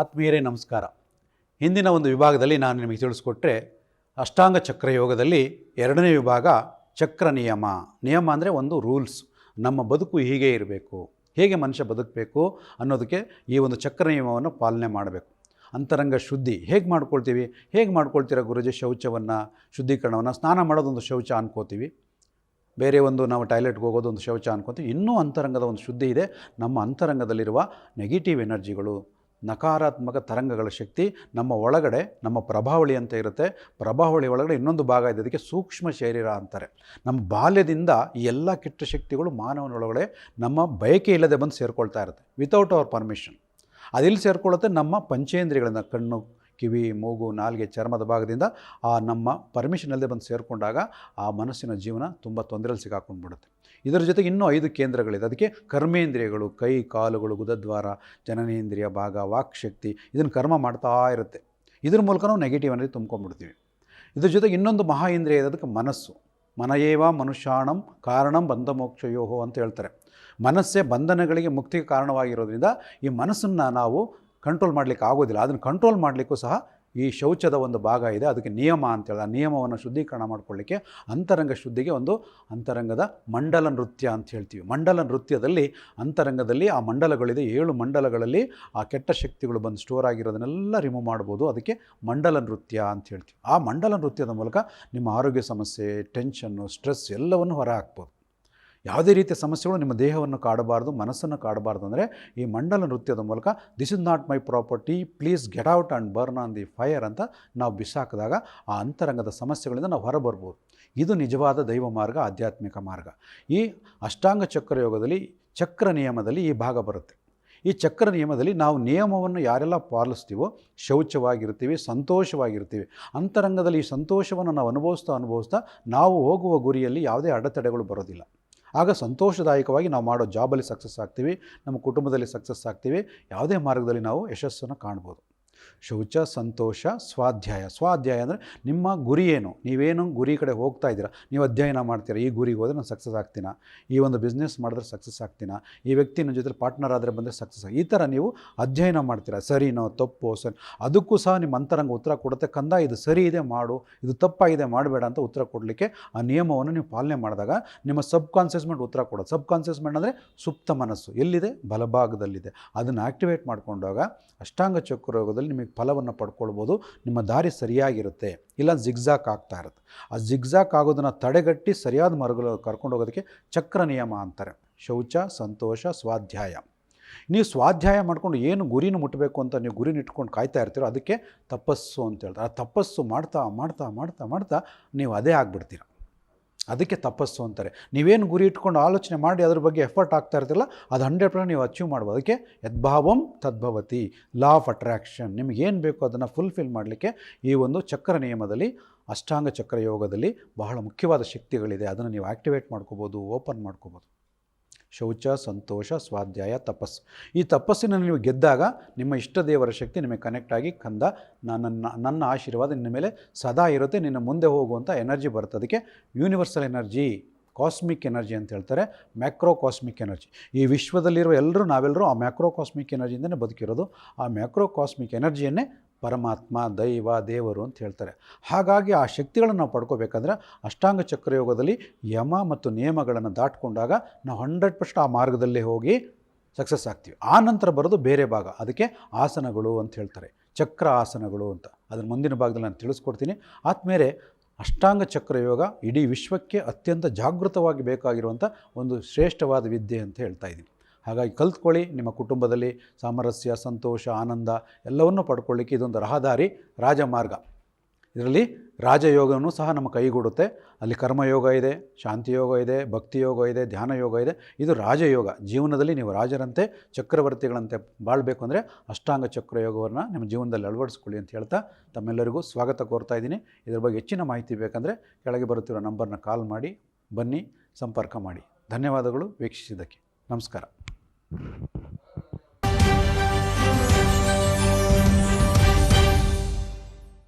ಆತ್ಮೀಯರೇ, ನಮಸ್ಕಾರ. ಹಿಂದಿನ ಒಂದು ವಿಭಾಗದಲ್ಲಿ ನಾನು ನಿಮಗೆ ತಿಳಿಸ್ಕೊಟ್ರೆ, ಅಷ್ಟಾಂಗ ಚಕ್ರ ಯೋಗದಲ್ಲಿ ಎರಡನೇ ವಿಭಾಗ ಚಕ್ರ ನಿಯಮ. ನಿಯಮ ಅಂದರೆ ಒಂದು ರೂಲ್ಸ್. ನಮ್ಮ ಬದುಕು ಹೀಗೆ ಇರಬೇಕು. ಹೇಗೆ ಮನುಷ್ಯ ಬದುಕಬೇಕು ಅನ್ನೋದಕ್ಕೆ ಈ ಒಂದು ಚಕ್ರ ನಿಯಮವನ್ನು ಪಾಲನೆ ಮಾಡಬೇಕು. ಅಂತರಂಗ ಶುದ್ಧಿ. ಹೇಗೆ ಮಾಡ್ಕೊಳ್ತೀವಿ? ಹೇಗೆ ಮಾಡ್ಕೊಳ್ತೀರಾ ಗುರುಜಿ ಶೌಚವನ್ನು, ಶುದ್ಧೀಕರಣವನ್ನು? ಸ್ನಾನ ಮಾಡೋದೊಂದು ಶೌಚ ಅನ್ಕೋತೀವಿ. ಬೇರೆ ಒಂದು ನಾವು ಟಾಯ್ಲೆಟ್ಗೆ ಹೋಗೋದು ಒಂದು ಶೌಚ ಅನ್ಕೋತೀವಿ. ಇನ್ನೂ ಅಂತರಂಗದ ಒಂದು ಶುದ್ಧಿ ಇದೆ. ನಮ್ಮ ಅಂತರಂಗದಲ್ಲಿರುವ ನೆಗೆಟಿವ್ ಎನರ್ಜಿಗಳು. ನಕಾರಾತ್ಮಕ ತರಂಗಗಳ ಶಕ್ತಿ, ನಮ್ಮ ಒಳಗಡೆ, ನಮ್ಮ ಪ್ರಭಾವಳಿ ಅಂತ ಇರುತ್ತೆ. ಪ್ರಭಾವಳಿ ಒಳಗಡೆ ಇನ್ನೊಂದು ಭಾಗ ಇದೆ, ಅದಕ್ಕೆ ಸೂಕ್ಷ್ಮ ಶರೀರ ಅಂತಾರೆ. ನಮ್ಮ ಬಾಲ್ಯದಿಂದ ಈ ಎಲ್ಲ ಕೆಟ್ಟ ಶಕ್ತಿಗಳು ಮಾನವನೊಳಗಡೆ ನಮ್ಮ ಬಯಕೆ ಇಲ್ಲದೆ ಬಂದು ಸೇರಿಕೊಳ್ತಾ ಇರುತ್ತೆ ವಿತೌಟ್ ಅವರ್ ಪರ್ಮಿಷನ್ ಅದೆಲ್ಲಿ ಸೇರ್ಕೊಳ್ಳುತ್ತೆ ನಮ್ಮ ಪಂಚೇಂದ್ರಿಯಗಳನ್ನು, ಕಣ್ಣು, ಕಿವಿ, ಮೂಗು, ನಾಲ್ಗೆ, ಚರ್ಮದ ಭಾಗದಿಂದ ಆ ನಮ್ಮ ಪರ್ಮಿಷನ್ ಅಲ್ಲದೆ ಬಂದು ಸೇರಿಕೊಂಡಾಗ ಆ ಮನಸ್ಸಿನ ಜೀವನ ತುಂಬ ತೊಂದರೆಯಲ್ಲಿ ಸಿಗಾಕೊಂಡು ಬಿಡುತ್ತೆ ಇದರ ಜೊತೆಗೆ ಇನ್ನೂ ಐದು ಕೇಂದ್ರಗಳಿದೆ. ಅದಕ್ಕೆ ಕರ್ಮೇಂದ್ರಿಯಗಳು, ಕೈ, ಕಾಲುಗಳು, ಗುದದ್ವಾರ, ಜನನೇಂದ್ರಿಯ ಭಾಗ ವಾಕ್ಶಕ್ತಿ ಇದನ್ನು ಕರ್ಮ ಮಾಡ್ತಾ ಇರುತ್ತೆ. ಇದ್ರ ಮೂಲಕ ನಾವು ನೆಗೆಟಿವ್ ಅನ್ನೋದು ತುಂಬ್ಕೊಂಡ್ಬಿಡ್ತೀವಿ. ಇದ್ರ ಜೊತೆಗೆ ಇನ್ನೊಂದು ಮಹಾ ಇಂದ್ರಿಯ ಇದೆ, ಅದಕ್ಕೆ ಮನಸ್ಸು. ಮನಯೇವ ಮನುಷ್ಯಾಣಂ ಕಾರಣಂ ಬಂಧಮೋಕ್ಷಯೋಹೋ ಅಂತ ಹೇಳ್ತಾರೆ. ಮನಸ್ಸೇ ಬಂಧನಗಳಿಗೆ ಮುಕ್ತಿಗೆ ಕಾರಣವಾಗಿರೋದ್ರಿಂದ ಈ ಮನಸ್ಸನ್ನು ನಾವು ಕಂಟ್ರೋಲ್ ಮಾಡಲಿಕ್ಕೆ ಆಗೋದಿಲ್ಲ. ಅದನ್ನು ಕಂಟ್ರೋಲ್ ಮಾಡಲಿಕ್ಕೂ ಸಹ ಈ ಶೌಚದ ಒಂದು ಭಾಗ ಇದೆ. ಅದಕ್ಕೆ ನಿಯಮ ಅಂತೇಳಿ, ಆ ನಿಯಮವನ್ನು ಶುದ್ಧೀಕರಣ ಮಾಡಿಕೊಳ್ಳಿಕ್ಕೆ ಅಂತರಂಗ ಶುದ್ಧಿಗೆ ಒಂದು ಅಂತರಂಗದ ಮಂಡಲ ನೃತ್ಯ ಅಂತ ಹೇಳ್ತೀವಿ. ಮಂಡಲ ನೃತ್ಯದಲ್ಲಿ ಅಂತರಂಗದಲ್ಲಿ ಆ ಮಂಡಲಗಳಿದೆ. ಏಳು ಮಂಡಲಗಳಲ್ಲಿ ಆ ಕೆಟ್ಟ ಶಕ್ತಿಗಳು ಬಂದು ಸ್ಟೋರ್ ಆಗಿರೋದನ್ನೆಲ್ಲ ರಿಮೂವ್ ಮಾಡ್ಬೋದು. ಅದಕ್ಕೆ ಮಂಡಲ ನೃತ್ಯ ಅಂತ ಹೇಳ್ತೀವಿ. ಆ ಮಂಡಲ ನೃತ್ಯದ ಮೂಲಕ ನಿಮ್ಮ ಆರೋಗ್ಯ ಸಮಸ್ಯೆ ಟೆನ್ಷನ್ನು ಸ್ಟ್ರೆಸ್ ಎಲ್ಲವನ್ನು ಹೊರ ಹಾಕ್ಬೋದು ಯಾವುದೇ ರೀತಿಯ ಸಮಸ್ಯೆಗಳು ನಿಮ್ಮ ದೇಹವನ್ನು ಕಾಡಬಾರ್ದು, ಮನಸ್ಸನ್ನು ಕಾಡಬಾರ್ದು ಅಂದರೆ ಈ ಮಂಡಲ ನೃತ್ಯದ ಮೂಲಕ this is not my property please get out and burn on the fire ಅಂತ ನಾವು ಬಿಸಾಕಿದಾಗ ಆ ಅಂತರಂಗದ ಸಮಸ್ಯೆಗಳಿಂದ ನಾವು ಹೊರಬರ್ಬೋದು. ಇದು ನಿಜವಾದ ದೈವ ಮಾರ್ಗ, ಆಧ್ಯಾತ್ಮಿಕ ಮಾರ್ಗ. ಈ ಅಷ್ಟಾಂಗ ಚಕ್ರ ಯೋಗದಲ್ಲಿ, ಚಕ್ರ ನಿಯಮದಲ್ಲಿ ಈ ಭಾಗ ಬರುತ್ತೆ. ಈ ಚಕ್ರ ನಿಯಮದಲ್ಲಿ ನಾವು ನಿಯಮವನ್ನು ಯಾರೆಲ್ಲ ಪಾಲಿಸ್ತೀವೋ, ಶೌಚವಾಗಿರ್ತೀವಿ, ಸಂತೋಷವಾಗಿರ್ತೀವಿ, ಅಂತರಂಗದಲ್ಲಿ ಈ ಸಂತೋಷವನ್ನು ನಾವು ಅನುಭವಿಸ್ತಾ ಅನುಭವಿಸ್ತಾ ನಾವು ಹೋಗುವ ಗುರಿಯಲ್ಲಿ ಯಾವುದೇ ಅಡೆತಡೆಗಳು ಬರೋದಿಲ್ಲ. ಆಗ ಸಂತೋಷದಾಯಕವಾಗಿ ನಾವು ಮಾಡೋ ಜಾಬಲ್ಲಿ ಸಕ್ಸಸ್ ಆಗ್ತೀವಿ, ನಮ್ಮ ಕುಟುಂಬದಲ್ಲಿ ಸಕ್ಸಸ್ ಆಗ್ತೀವಿ, ಯಾವುದೇ ಮಾರ್ಗದಲ್ಲಿ ನಾವು ಯಶಸ್ಸನ್ನು ಕಾಣ್ಬೋದು. ಶೌಚ, ಸಂತೋಷ, ಸ್ವಾಧ್ಯಾಯ. ಸ್ವಾಧ್ಯಾಯ ಅಂದರೆ ನಿಮ್ಮ ಗುರಿ ಏನು? ನೀವೇನು ಗುರಿ ಕಡೆ ಹೋಗ್ತಾ ಇದ್ದೀರಾ? ನೀವು ಅಧ್ಯಯನ ಮಾಡ್ತೀರಾ? ಈ ಗುರಿಗೆ ಹೋದರೆ ನಾನು ಸಕ್ಸಸ್ ಆಗ್ತೀನ? ಈ ಒಂದು ಬಿಸ್ನೆಸ್ ಮಾಡಿದ್ರೆ ಸಕ್ಸಸ್ ಆಗ್ತೀನ? ಈ ವ್ಯಕ್ತಿ ನನ್ನ ಜೊತೆ ಪಾರ್ಟ್ನರ್ ಆದರೆ ಬಂದರೆ ಸಕ್ಸಸ್ ಈ ಥರ ನೀವು ಅಧ್ಯಯನ ಮಾಡ್ತೀರಾ? ಸರಿನೋ, ತಪ್ಪು, ಸರಿ ಅದಕ್ಕೂ ಸಹ ನಿಮ್ಮ ಅಂತರಂಗ ಉತ್ತರ ಕೊಡುತ್ತೆ. ಕಂದ, ಇದು ಸರಿ ಇದೆ, ಮಾಡು. ಇದು ತಪ್ಪಾಗಿದೆ, ಮಾಡಬೇಡ ಅಂತ ಉತ್ತರ ಕೊಡಲಿಕ್ಕೆ ಆ ನಿಯಮವನ್ನು ನೀವು ಪಾಲನೆ ಮಾಡಿದಾಗ ನಿಮ್ಮ ಸಬ್ ಕಾನ್ಸಿಯಸ್ಮೆಂಟ್ ಉತ್ತರ ಕೊಡೋದು ಸಬ್ ಕಾನ್ಸಿಯಸ್ಮೆಂಟ್ ಅಂದರೆ ಸುಪ್ತ ಮನಸ್ಸು. ಎಲ್ಲಿದೆ? ಬಲಭಾಗದಲ್ಲಿದೆ. ಅದನ್ನು ಆಕ್ಟಿವೇಟ್ ಮಾಡಿಕೊಂಡಾಗ ಅಷ್ಟಾಂಗ ಚಕ್ರಯೋಗದಲ್ಲಿ ನಿಮಗೆ ಫಲವನ್ನು ಪಡ್ಕೊಳ್ಬೋದು, ನಿಮ್ಮ ದಾರಿ ಸರಿಯಾಗಿರುತ್ತೆ. ಇಲ್ಲ ಜಿಗ್ಝಾಕ್ ಆಗ್ತಾ ಇರುತ್ತೆ. ಆ ಜಿಗ್ಝಾಕ್ ಆಗೋದನ್ನು ತಡೆಗಟ್ಟಿ ಸರಿಯಾದ ಮಾರ್ಗಗಳು ಕರ್ಕೊಂಡು ಹೋಗೋದಕ್ಕೆ ಚಕ್ರ ನಿಯಮ ಅಂತಾರೆ. ಶೌಚ, ಸಂತೋಷ, ಸ್ವಾಧ್ಯಾಯ. ನೀವು ಸ್ವಾಧ್ಯಾಯ ಮಾಡ್ಕೊಂಡು ಏನು ಗುರಿನ ಮುಟ್ಟಬೇಕು ಅಂತ ನೀವು ಗುರಿನ ಇಟ್ಕೊಂಡು ಕಾಯ್ತಾ ಇರ್ತೀರೋ ಅದಕ್ಕೆ ತಪಸ್ಸು ಅಂತ ಹೇಳ್ತಾರೆ. ಆ ತಪಸ್ಸು ಮಾಡ್ತಾ ಮಾಡ್ತಾ ಮಾಡ್ತಾ ಮಾಡ್ತಾ ನೀವು ಅದೇ ಆಗಿಬಿಡ್ತೀರ. ಅದಕ್ಕೆ ತಪಸ್ಸು ಅಂತಾರೆ. ನೀವೇನು ಗುರಿ ಇಟ್ಕೊಂಡು ಆಲೋಚನೆ ಮಾಡಿ ಅದ್ರ ಬಗ್ಗೆ ಎಫರ್ಟ್ ಆಗ್ತಾ ಇರ್ತಿಲ್ಲ ಅದು ಹಂಡ್ರೆಡ್ ಪರ್ಸೆಂಟ್ ನೀವು ಅಚೀವ್ ಮಾಡ್ಬೋದು. ಅದಕ್ಕೆ ಯದ್ಭಾವಂ ತದ್ಭವತಿ ಲಾ ಆಫ್ ಅಟ್ರಾಕ್ಷನ್ ನಿಮ್ಗೆ ಏನು ಬೇಕೋ ಅದನ್ನು ಫುಲ್ಫಿಲ್ ಮಾಡಲಿಕ್ಕೆ ಈ ಒಂದು ಚಕ್ರ ನಿಯಮದಲ್ಲಿ, ಅಷ್ಟಾಂಗ ಚಕ್ರ ಯೋಗದಲ್ಲಿ ಬಹಳ ಮುಖ್ಯವಾದ ಶಕ್ತಿಗಳಿದೆ. ಅದನ್ನು ನೀವು ಆ್ಯಕ್ಟಿವೇಟ್ ಮಾಡ್ಕೋಬೋದು ಓಪನ್ ಮಾಡ್ಕೋಬೋದು. ಶೌಚ, ಸಂತೋಷ, ಸ್ವಾಧ್ಯಾಯ ತಪಸ್ಸು ಈ ತಪಸ್ಸಿನ ನೀವು ಗೆದ್ದಾಗ ನಿಮ್ಮ ಇಷ್ಟ ದೇವರ ಶಕ್ತಿ ನಿಮಗೆ ಕನೆಕ್ಟ್ ಆಗಿ ಕಂದ ನನ್ನ ನನ್ನ ಆಶೀರ್ವಾದ ನಿನ್ನ ಮೇಲೆ ಸದಾ ಇರುತ್ತೆ, ನಿನ್ನ ಮುಂದೆ ಹೋಗುವಂಥ ಎನರ್ಜಿ ಬರುತ್ತೆ. ಅದಕ್ಕೆ ಯೂನಿವರ್ಸಲ್ ಎನರ್ಜಿ ಕಾಸ್ಮಿಕ್ ಎನರ್ಜಿ ಅಂತ ಹೇಳ್ತಾರೆ ಮ್ಯಾಕ್ರೋ ಕಾಸ್ಮಿಕ್ ಎನರ್ಜಿ ಈ ವಿಶ್ವದಲ್ಲಿರುವ ಎಲ್ಲರೂ ನಾವೆಲ್ಲರೂ ಆ ಮ್ಯಾಕ್ರೋ ಕಾಸ್ಮಿಕ್ ಎನರ್ಜಿಯಿಂದನೇ ಬದುಕಿರೋದು. ಆ ಮ್ಯಾಕ್ರೋ ಕಾಸ್ಮಿಕ್ ಎನರ್ಜಿಯನ್ನೇ ಪರಮಾತ್ಮ, ದೈವ, ದೇವರು ಅಂತ ಹೇಳ್ತಾರೆ. ಹಾಗಾಗಿ ಆ ಶಕ್ತಿಗಳನ್ನು ನಾವು ಪಡ್ಕೋಬೇಕಂದ್ರೆ ಅಷ್ಟಾಂಗ ಚಕ್ರಯೋಗದಲ್ಲಿ ಯಮ ಮತ್ತು ನಿಯಮಗಳನ್ನು ದಾಟ್ಕೊಂಡಾಗ ನಾವು ಹಂಡ್ರೆಡ್ ಪರ್ಸೆಂಟ್ ಆ ಮಾರ್ಗದಲ್ಲೇ ಹೋಗಿ ಸಕ್ಸಸ್ ಆಗ್ತೀವಿ. ಆ ನಂತರ ಬರೋದು ಬೇರೆ ಭಾಗ. ಅದಕ್ಕೆ ಆಸನಗಳು ಅಂತ ಹೇಳ್ತಾರೆ. ಚಕ್ರ ಆಸನಗಳು ಅಂತ. ಅದನ್ನು ಮುಂದಿನ ಭಾಗದಲ್ಲಿ ನಾನು ತಿಳಿಸ್ಕೊಡ್ತೀನಿ. ಆದಮೇಲೆ ಅಷ್ಟಾಂಗ ಚಕ್ರ ಯೋಗ ಇಡೀ ವಿಶ್ವಕ್ಕೆ ಅತ್ಯಂತ ಜಾಗೃತವಾಗಿ ಬೇಕಾಗಿರುವಂಥ ಒಂದು ಶ್ರೇಷ್ಠವಾದ ವಿದ್ಯೆ ಅಂತ ಹೇಳ್ತಾ ಇದ್ದೀನಿ. ಹಾಗಾಗಿ ಕಲ್ತ್ಕೊಳ್ಳಿ, ನಿಮ್ಮ ಕುಟುಂಬದಲ್ಲಿ ಸಾಮರಸ್ಯ, ಸಂತೋಷ, ಆನಂದ ಎಲ್ಲವನ್ನೂ ಪಡ್ಕೊಳ್ಳಿಕ್ಕೆ ಇದೊಂದು ರಹದಾರಿ, ರಾಜಮಾರ್ಗ. ಇದರಲ್ಲಿ ರಾಜಯೋಗವೂ ಸಹ ನಮ್ಮ ಕೈಗೂಡುತ್ತೆ. ಅಲ್ಲಿ ಕರ್ಮಯೋಗ ಇದೆ ಶಾಂತಿ ಯೋಗ ಇದೆ ಭಕ್ತಿ ಯೋಗ ಇದೆ ಧ್ಯಾನ ಯೋಗ ಇದೆ. ಇದು ರಾಜಯೋಗ. ಜೀವನದಲ್ಲಿ ನೀವು ರಾಜರಂತೆ, ಚಕ್ರವರ್ತಿಗಳಂತೆ ಬಾಳಬೇಕು ಅಂದರೆ ಅಷ್ಟಾಂಗ ಚಕ್ರಯೋಗವನ್ನು ನಿಮ್ಮ ಜೀವನದಲ್ಲಿ ಅಳವಡಿಸ್ಕೊಳ್ಳಿ ಅಂತ ಹೇಳ್ತಾ ತಮ್ಮೆಲ್ಲರಿಗೂ ಸ್ವಾಗತ ಕೋರ್ತಾ ಇದ್ದೀನಿ. ಇದ್ರ ಬಗ್ಗೆ ಹೆಚ್ಚಿನ ಮಾಹಿತಿ ಬೇಕಂದರೆ ಕೆಳಗೆ ಬರುತ್ತಿರೋ ನಂಬರ್ನ ಕಾಲ್ ಮಾಡಿ, ಬನ್ನಿ, ಸಂಪರ್ಕ ಮಾಡಿ. ಧನ್ಯವಾದಗಳು, ವೀಕ್ಷಿಸಿದ್ದಕ್ಕೆ. ನಮಸ್ಕಾರ.